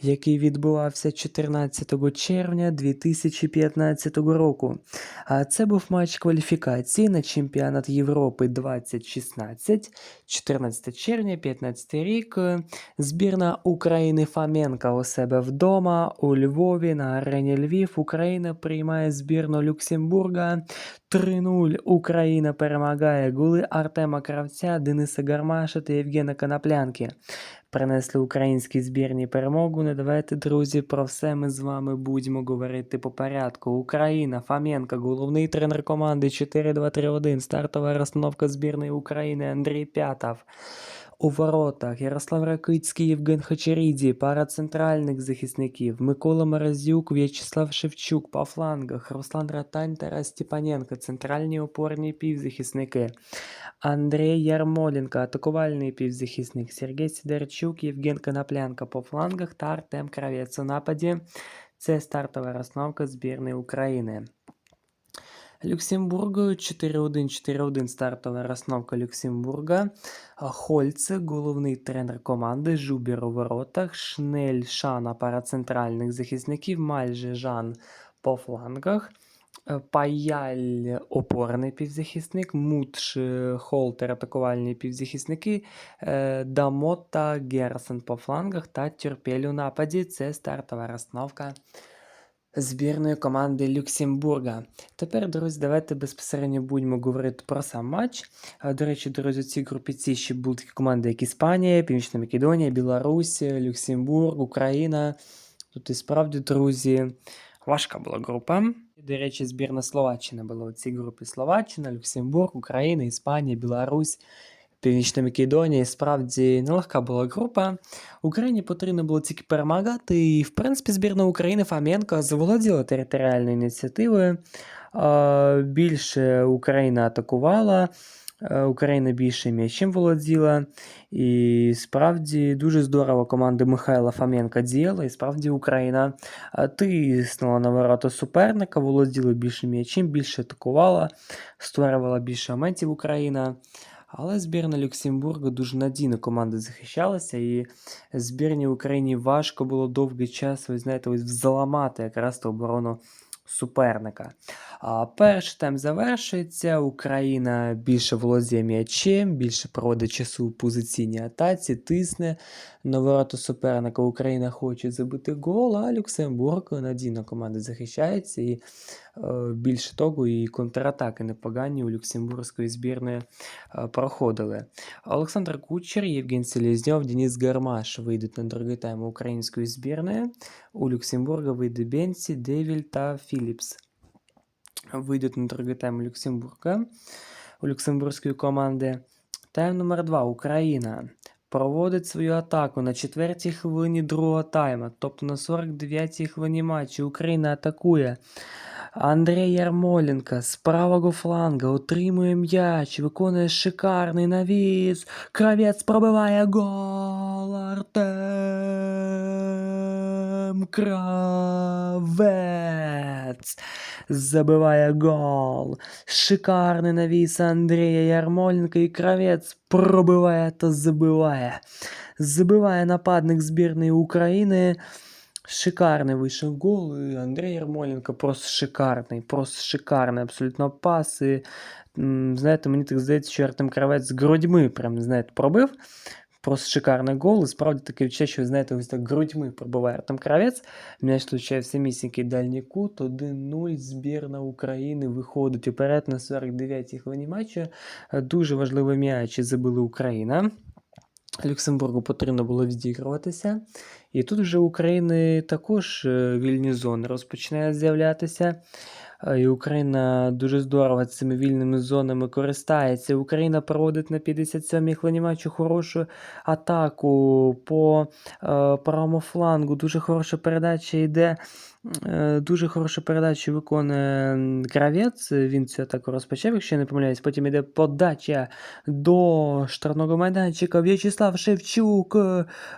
який відбувався 14 червня 2015 року. А це був матч кваліфікації на чемпіонат Європи 2016, 14 червня, 15 рік. Збірна України Фоменка у себе вдома у Львові на арені Львів. Україна приймає збірну Люксембурга. 3-0 Україна перемагає голи Артема Кравця, Дениса Гармаша та Євгена Коноплянки. Принесли українській збірні перемогу. Не давайте, друзі, про все ми з вами будемо говорити по порядку. Україна, Фоменко, головний тренер команди 4-2-3-1, стартова розстановка збірної України Андрій П'ятов. У воротах. Ярослав Ракицький, Євген Хачеріді, пара центральних захисників, Микола Морозюк, В'ячеслав Шевчук по флангах, Руслан Ратань, Тарас Степаненко, центральні опорні півзахисники, Андрій Ярмоленко, атакувальний півзахисник, Сергій Сидорчук, Євген Коноплянка по флангах та Артем Кравець у нападі. Це стартова розновка збірної України. Люксембургу 4-1-4-1 стартова розновка Люксембурга. Хольце, головний тренер команди, Жубір у воротах, Шнель, Шана, пара центральних захисників, Мальже, Жан по флангах. Е, Паяль опорний півзахисник, Мутш, е, Холтер атакувальні півзахисники, е, Дамот Герсен по флангах та Тюрпель у нападі. Це стартова розстановка збірної команди Люксембурга. Тепер, друзі, давайте безпосередньо будемо говорити про сам матч. До речі, друзі, у цій групі ці ще були такі команди, як Іспанія, Північна Македонія, Білорусь, Люксембург, Україна. Тут і справді, друзі, важка була група. До речі, збірна Словаччина була у цій групі Словаччина, Люксембург, Україна, Іспанія, Білорусь. Північна Македонія, справді нелегка була група. Україні потрібно було тільки перемагати, і, в принципі, збірна України Фоменко заволоділа територіальною ініціативою. Більше Україна атакувала, е, Україна більше м'ячем володіла. І справді дуже здорово команда Михайла Фоменка діяла, і справді Україна е, тиснула на ворота суперника, володіла більше м'ячем, більше атакувала, створювала більше моментів Україна. Але збірна Люксембурга дуже надійно команда захищалася, і збірній Україні важко було довгий час, ви знаєте, ось взламати якраз ту оборону суперника. А перший тайм завершується. Україна більше володіє м'ячем, більше проводить часу у позиційній атаці, тисне на ворота суперника. Україна хоче забити гол, а Люксембург надійно команда захищається. І е, більше того, і контратаки непогані у люксембурзької збірної е, проходили. Олександр Кучер, Євген Селезньов, Денис Гармаш вийдуть на другий тайм української збірної. У Люксембурга вийде Бенсі, Девіль та Філіпс. Вийдуть на другий тайм Люксембурга у люксембурзької команди. Тайм номер 2 Україна проводить свою атаку на четвертій хвилині другого тайма, тобто на 49-й хвилині матчу. Україна атакує. Андрій Ярмоленко з правого фланга отримує м'яч, виконує шикарний навіс. Кравець пробиває гол. Артем Кравець забиває гол. Шикарний навіс Андрія Ярмоленка і Кравець пробиває та забиває. Забиває нападник збірної України. Шикарний вийшов гол. і Андрій Ярмоленко просто шикарний, просто шикарний абсолютно пас. І, знаєте, мені так здається, що Артем Кравець з грудьми прям, знаєте, пробив. Просто шикарний гол. І справді таке відчуття, що, знаєте, ось так грудьми пробиває Артем Кравець. М'яч влучає в самісінький дальній кут. 1-0. Збірна України виходить уперед на 49-й хвилині матчу. Дуже важливий м'яч забили Україна. Люксембургу потрібно було відігруватися. І тут вже України також е, вільні зони розпочинають з'являтися. Е, І Україна дуже здорово цими вільними зонами користається. Україна проводить на 57-й хвилині хорошу атаку по е, правому флангу. Дуже хороша передача йде Е, Дуже хорошу передачу виконує Кравець. Він цю атаку розпочав, якщо я не помиляюсь. Потім йде подача до штрафного майданчика. В'ячеслав Шевчук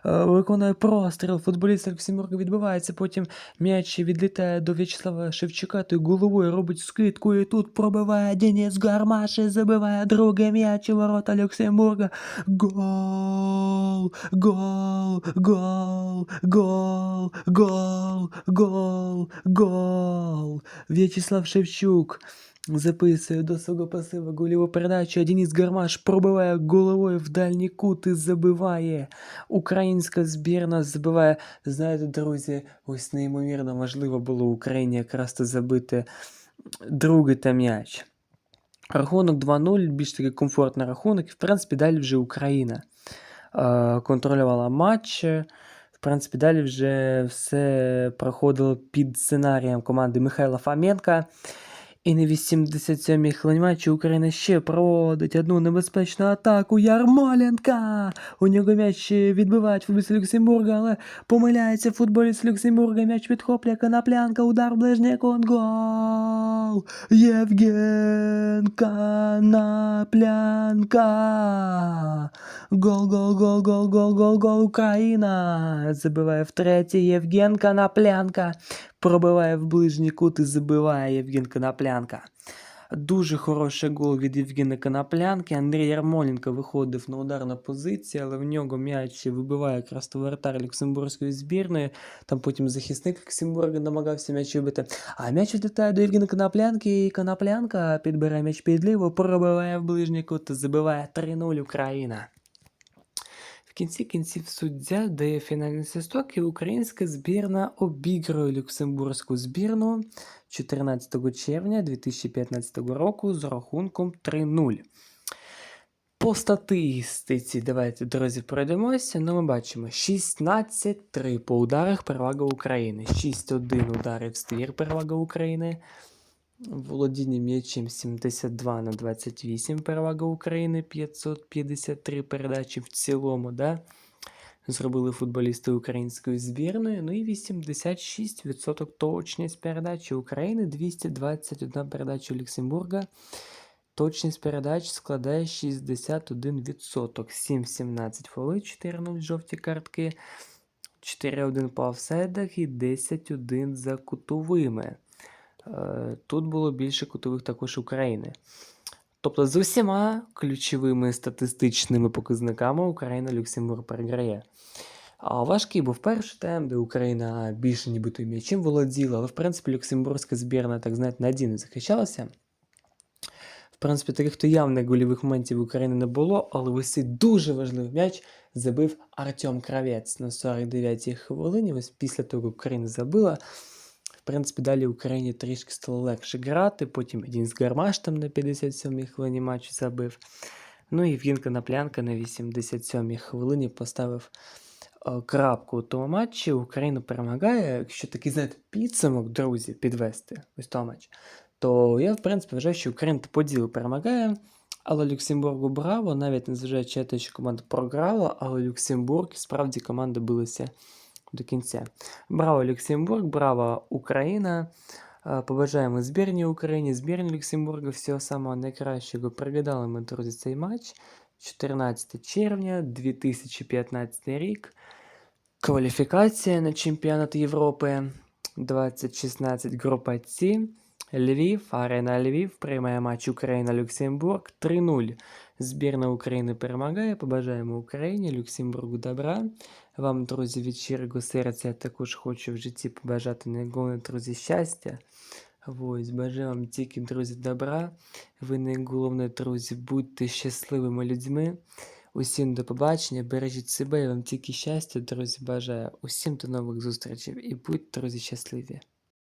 виконує простріл. Футболіст Люксембурга відбивається. Потім м'яч відлітає до В'ячеслава Шевчука. Той головою робить скидку. І тут пробиває Денис Гармаш і забиває другий м'яч у ворота Люксембурга. Гол! Гол! Гол! Гол! Гол! Гол! Гол! В'ячеслав Шевчук записує до свого пасива гольову передачу, Денис Гармаш пробиває головою в дальній кут і забиває. Українська збірна забиває. Знаєте, друзі, ось неймовірно важливо було Україні якраз то забити другий та м'яч. Рахунок 2-0, більш такий комфортний рахунок. І, в принципі, далі вже Україна е, контролювала матч. В принципі, далі вже все проходило під сценарієм команди Михайла Фоменка. І на 87-й хвилині матчу Україна ще проводить одну небезпечну атаку Ярмоленка. У нього м'яч відбивають футболіст Люксембурга, але помиляється футболіст Люксембурга. М'яч підхоплює Коноплянка, удар в ближній кут, гол! Євген Коноплянка! Гол, гол, гол, гол, гол, гол, гол, Україна! Забиває втретє Євген Коноплянка. Пробиває в ближній кут і забиває Євген Коноплянка. Дуже хороший гол від Євгена Коноплянки. Андрій Ярмоленко виходив на ударну позицію, але в нього м'яч вибиває якраз Люксембурзької збірної. Там потім захисник Люксембурга намагався м'яч вибити. А м'яч відлітає до Євгена Коноплянки, і Коноплянка підбирає м'яч під ліво, пробиває в ближній кут забиває 3-0 Україна. В кінці кінців суддя дає фінальний свисток, і українська збірна обігрує люксембурзьку збірну 14 червня 2015 року з рахунком 3-0. По статистиці, давайте, друзі, пройдемося. Ну, ми бачимо 16-3 по ударах перевага України. 6-1 удари в ствір перевага України. Володіння м'ячем 72 на 28 перевага України, 553 передачі в цілому, да? Зробили футболісти української збірної. Ну і 86% точність передачі України, 221 передача Люксембурга. Точність передач складає 61%. 7-17 фоли, 4-0 жовті картки, 4-1 по офсайдах і 10-1 за кутовими. Е, Тут було більше кутових також України. Тобто з усіма ключовими статистичними показниками Україна Люксембург переграє. А важкий був перший тайм, де Україна більше нібито м'ячем володіла, але в принципі Люксембурзька збірна, так знаєте, надійно захищалася. В принципі, таких то явних гольових моментів України не було, але ось цей дуже важливий м'яч забив Артем Кравець на 49-й хвилині. Ось після того, Україна забила. Принципі, далі Україні трішки стало легше грати. Потім з Гармаш там на 57-й хвилині матчу забив. Ну і Євген Коноплянка на 87-й хвилині поставив крапку у тому матчі. Україна перемагає. Якщо такий, знаєте, підсумок, друзі, підвести ось той матч, то я, в принципі, вважаю, що Україна по ділу перемагає. Але Люксембургу браво, навіть незважаючи те, що команда програла, але Люксембург справді команда билася до кінця. Браво Люксембург, браво Україна. Е, Побажаємо збірній Україні, збірні Люксембурга всього самого найкращого. Пригадали ми, друзі, цей матч. 14 червня 2015 рік. Кваліфікація на чемпіонат Європи 2016 група С. Львів, арена Львів приймає матч Україна-Люксембург 3-0. Збірна України перемагає. Побажаємо Україні, Люксембургу добра. Вам, друзі, від щирого серця я також хочу в житті побажати найголовне, друзі, щастя. Ось, бажаю вам тільки, друзі, добра. Ви найголовне, друзі, будьте щасливими людьми. Усім до побачення, бережіть себе, я вам тільки щастя, друзі, бажаю. Усім до нових зустрічей і будьте, друзі, щасливі.